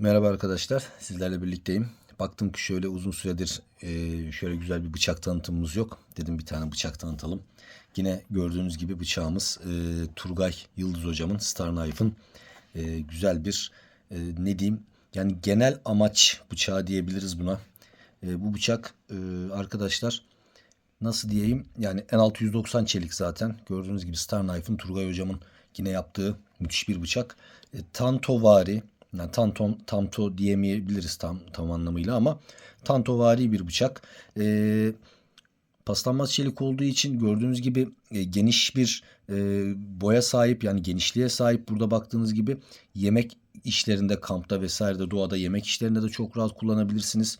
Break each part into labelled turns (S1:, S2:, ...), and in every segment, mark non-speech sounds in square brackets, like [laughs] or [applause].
S1: Merhaba arkadaşlar, sizlerle birlikteyim. Baktım ki şöyle uzun süredir e, şöyle güzel bir bıçak tanıtımımız yok. Dedim bir tane bıçak tanıtalım. Yine gördüğünüz gibi bıçağımız e, Turgay Yıldız hocamın Star Knife'ın e, güzel bir ne diyeyim yani genel amaç bıçağı diyebiliriz buna. Bu bıçak arkadaşlar nasıl diyeyim yani N690 çelik zaten gördüğünüz gibi Star Knife'ın Turgay hocamın yine yaptığı müthiş bir bıçak. E, Tantovari yani tanto, tanto diyemeyebiliriz tam tam anlamıyla ama tantovari bir bıçak. E, paslanmaz çelik olduğu için gördüğünüz gibi e, geniş bir e, boya sahip yani genişliğe sahip burada baktığınız gibi yemek işlerinde kampta vesairede doğada yemek işlerinde de çok rahat kullanabilirsiniz.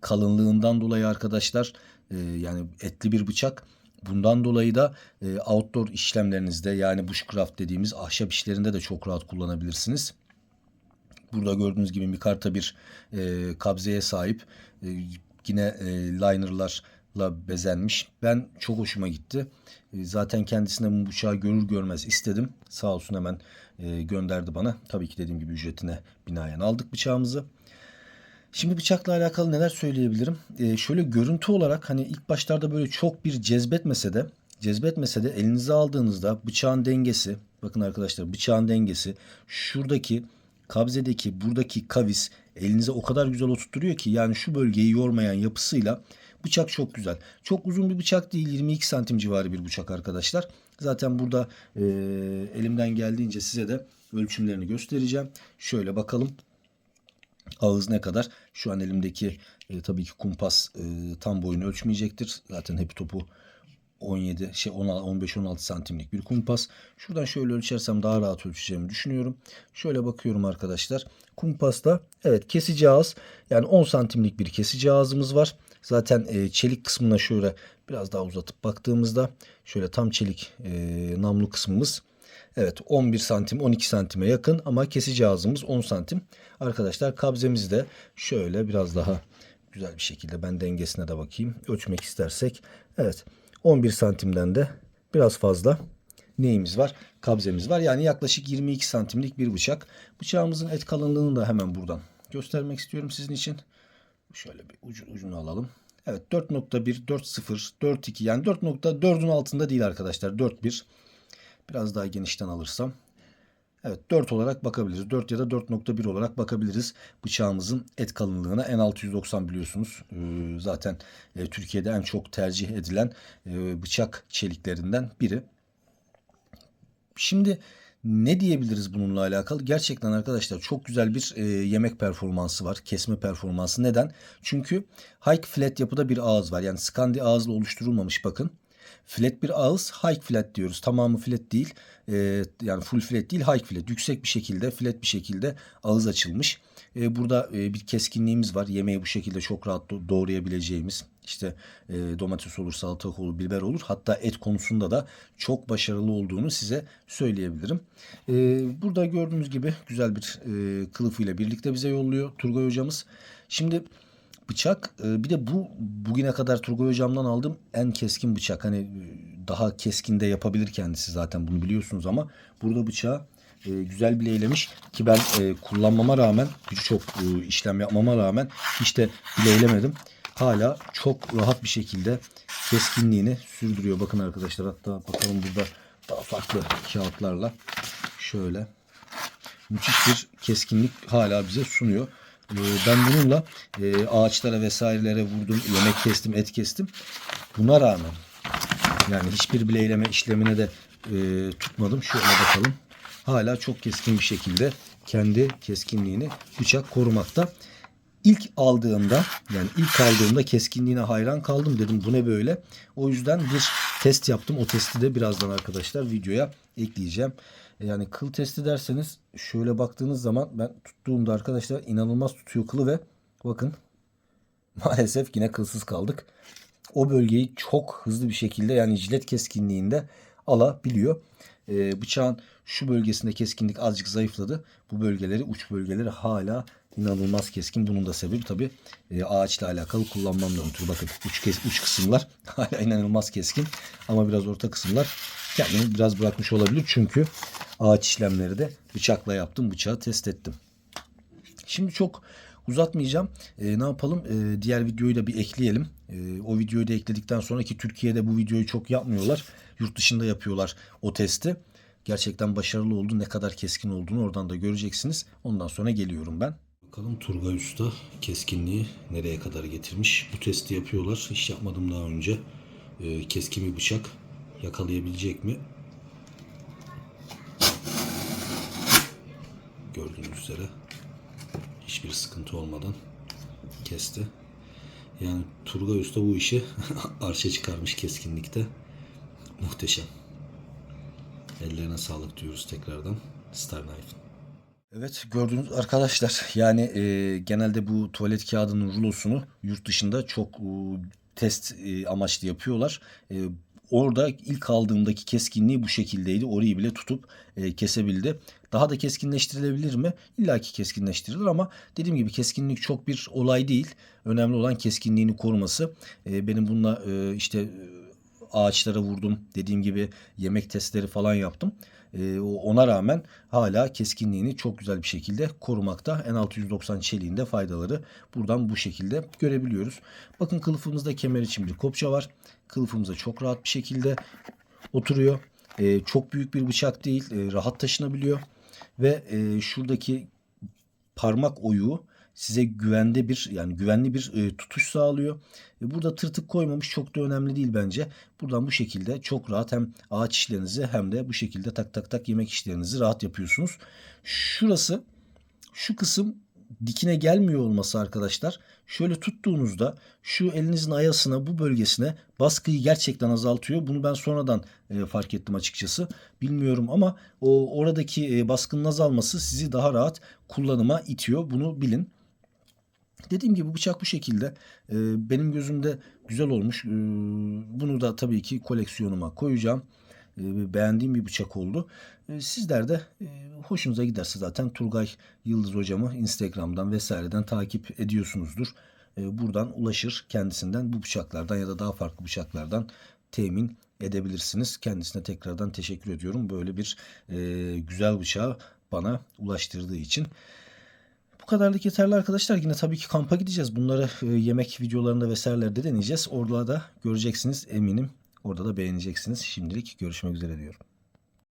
S1: Kalınlığından dolayı arkadaşlar e, yani etli bir bıçak. Bundan dolayı da e, outdoor işlemlerinizde yani bushcraft dediğimiz ahşap işlerinde de çok rahat kullanabilirsiniz. Burada gördüğünüz gibi mikarta bir e, kabzeye sahip. E, yine e, linerlarla bezenmiş. Ben çok hoşuma gitti. E, zaten kendisine bu bıçağı görür görmez istedim. Sağ olsun hemen e, gönderdi bana. Tabii ki dediğim gibi ücretine binaen aldık bıçağımızı. Şimdi bıçakla alakalı neler söyleyebilirim? Ee, şöyle görüntü olarak hani ilk başlarda böyle çok bir cezbetmese de cezbetmese de elinize aldığınızda bıçağın dengesi bakın arkadaşlar bıçağın dengesi şuradaki kabzedeki buradaki kavis elinize o kadar güzel oturtuyor ki yani şu bölgeyi yormayan yapısıyla bıçak çok güzel. Çok uzun bir bıçak değil 22 santim civarı bir bıçak arkadaşlar. Zaten burada e, elimden geldiğince size de ölçümlerini göstereceğim. Şöyle bakalım ağız ne kadar? Şu an elimdeki e, tabii ki kumpas e, tam boyunu ölçmeyecektir. Zaten hep topu 17 şey 15-16 santimlik bir kumpas. Şuradan şöyle ölçersem daha rahat ölçeceğimi düşünüyorum. Şöyle bakıyorum arkadaşlar. Kumpasta evet kesici ağız yani 10 santimlik bir kesici ağzımız var. Zaten e, çelik kısmına şöyle biraz daha uzatıp baktığımızda şöyle tam çelik e, namlu kısmımız Evet 11 santim 12 santime yakın ama kesici ağzımız 10 santim. Arkadaşlar kabzemizi de şöyle biraz daha güzel bir şekilde ben dengesine de bakayım. Ölçmek istersek evet 11 santimden de biraz fazla neyimiz var? Kabzemiz var. Yani yaklaşık 22 santimlik bir bıçak. Bıçağımızın et kalınlığını da hemen buradan göstermek istiyorum sizin için. Şöyle bir ucu, ucunu alalım. Evet 4.1, 4.0, 4.2 yani 4.4'ün altında değil arkadaşlar. 4.1 Biraz daha genişten alırsam. Evet 4 olarak bakabiliriz. 4 ya da 4.1 olarak bakabiliriz. Bıçağımızın et kalınlığına N690 biliyorsunuz. Ee, zaten e, Türkiye'de en çok tercih edilen e, bıçak çeliklerinden biri. Şimdi ne diyebiliriz bununla alakalı? Gerçekten arkadaşlar çok güzel bir e, yemek performansı var. Kesme performansı. Neden? Çünkü high flat yapıda bir ağız var. Yani skandi ağızla oluşturulmamış bakın. Flat bir ağız high flat diyoruz. Tamamı flat değil. E, yani full flat değil high flat. Yüksek bir şekilde flat bir şekilde ağız açılmış. E, burada e, bir keskinliğimiz var. Yemeği bu şekilde çok rahat doğrayabileceğimiz. İşte e, domates olur, salatalık olur, biber olur. Hatta et konusunda da çok başarılı olduğunu size söyleyebilirim. E, burada gördüğünüz gibi güzel bir e, kılıfıyla birlikte bize yolluyor Turgay hocamız. Şimdi bıçak e, bir de bu bugüne kadar Turgay hocamdan aldığım en keskin bıçak. Hani e, daha keskin de yapabilir kendisi zaten bunu biliyorsunuz ama burada bıçağı e, güzel bileylemiş ki ben kullanmama rağmen birçok işlem yapmama rağmen hiç de bileylemedim. Hala çok rahat bir şekilde keskinliğini sürdürüyor. Bakın arkadaşlar hatta bakalım burada daha farklı kağıtlarla şöyle müthiş bir keskinlik hala bize sunuyor. Ee, ben bununla e, ağaçlara vesairelere vurdum, yemek kestim, et kestim. Buna rağmen yani hiçbir bileyleme işlemine de e, tutmadım. Şöyle bakalım. Hala çok keskin bir şekilde kendi keskinliğini bıçak korumakta. İlk aldığımda yani ilk aldığımda keskinliğine hayran kaldım dedim bu ne böyle. O yüzden bir test yaptım. O testi de birazdan arkadaşlar videoya ekleyeceğim. Yani kıl testi derseniz şöyle baktığınız zaman ben tuttuğumda arkadaşlar inanılmaz tutuyor kılı ve bakın [laughs] maalesef yine kılsız kaldık. O bölgeyi çok hızlı bir şekilde yani jilet keskinliğinde alabiliyor. Ee, bıçağın şu bölgesinde keskinlik azıcık zayıfladı. Bu bölgeleri uç bölgeleri hala inanılmaz keskin. Bunun da sebebi tabi e, ağaçla alakalı kullanmamdan ötürü. Bakın uç, kes, uç kısımlar [laughs] hala inanılmaz keskin. Ama biraz orta kısımlar kendini biraz bırakmış olabilir. Çünkü ağaç işlemleri de bıçakla yaptım. Bıçağı test ettim. Şimdi çok uzatmayacağım. E, ne yapalım? E, diğer videoyu da bir ekleyelim. E, o videoyu da ekledikten sonra ki Türkiye'de bu videoyu çok yapmıyorlar. Yurt dışında yapıyorlar o testi. Gerçekten başarılı oldu. Ne kadar keskin olduğunu oradan da göreceksiniz. Ondan sonra geliyorum ben. Bakalım Turgay Usta keskinliği nereye kadar getirmiş. Bu testi yapıyorlar. Hiç yapmadım daha önce. E, keskin bir bıçak yakalayabilecek mi? Gördüğünüz üzere hiçbir sıkıntı olmadan kesti. Yani Turgay Usta bu işi [laughs] arşa çıkarmış keskinlikte. Muhteşem. Ellerine sağlık diyoruz tekrardan Star Knife. Evet gördüğünüz arkadaşlar yani e, genelde bu tuvalet kağıdının rulosunu yurt dışında çok e, test e, amaçlı yapıyorlar. E, orada ilk aldığımdaki keskinliği bu şekildeydi. Orayı bile tutup e, kesebildi. Daha da keskinleştirilebilir mi? İlla ki keskinleştirilir ama dediğim gibi keskinlik çok bir olay değil. Önemli olan keskinliğini koruması. E, benim bununla e, işte ağaçlara vurdum. Dediğim gibi yemek testleri falan yaptım. Ee, ona rağmen hala keskinliğini çok güzel bir şekilde korumakta. N690 çeliğinde faydaları buradan bu şekilde görebiliyoruz. Bakın kılıfımızda kemer için bir kopça var. Kılıfımıza çok rahat bir şekilde oturuyor. Ee, çok büyük bir bıçak değil. ee, rahat taşınabiliyor. Ve ee, şuradaki parmak oyuğu size güvende bir yani güvenli bir e, tutuş sağlıyor. E, burada tırtık koymamış çok da önemli değil bence. Buradan bu şekilde çok rahat hem ağaç işlerinizi hem de bu şekilde tak tak tak yemek işlerinizi rahat yapıyorsunuz. Şurası şu kısım dikine gelmiyor olması arkadaşlar. Şöyle tuttuğunuzda şu elinizin ayasına bu bölgesine baskıyı gerçekten azaltıyor. Bunu ben sonradan e, fark ettim açıkçası. Bilmiyorum ama o oradaki e, baskının azalması sizi daha rahat kullanıma itiyor. Bunu bilin. Dediğim gibi bıçak bu şekilde. Ee, benim gözümde güzel olmuş. Ee, bunu da tabii ki koleksiyonuma koyacağım. Ee, beğendiğim bir bıçak oldu. Ee, sizler de e, hoşunuza giderse zaten Turgay Yıldız hocamı Instagram'dan vesaireden takip ediyorsunuzdur. Ee, buradan ulaşır kendisinden bu bıçaklardan ya da daha farklı bıçaklardan temin edebilirsiniz. Kendisine tekrardan teşekkür ediyorum. Böyle bir e, güzel bıçağı bana ulaştırdığı için. Bu kadarlık yeterli arkadaşlar. Yine tabii ki kampa gideceğiz. Bunları e, yemek videolarında vesairelerde deneyeceğiz. Orada da göreceksiniz eminim. Orada da beğeneceksiniz. Şimdilik görüşmek üzere diyorum.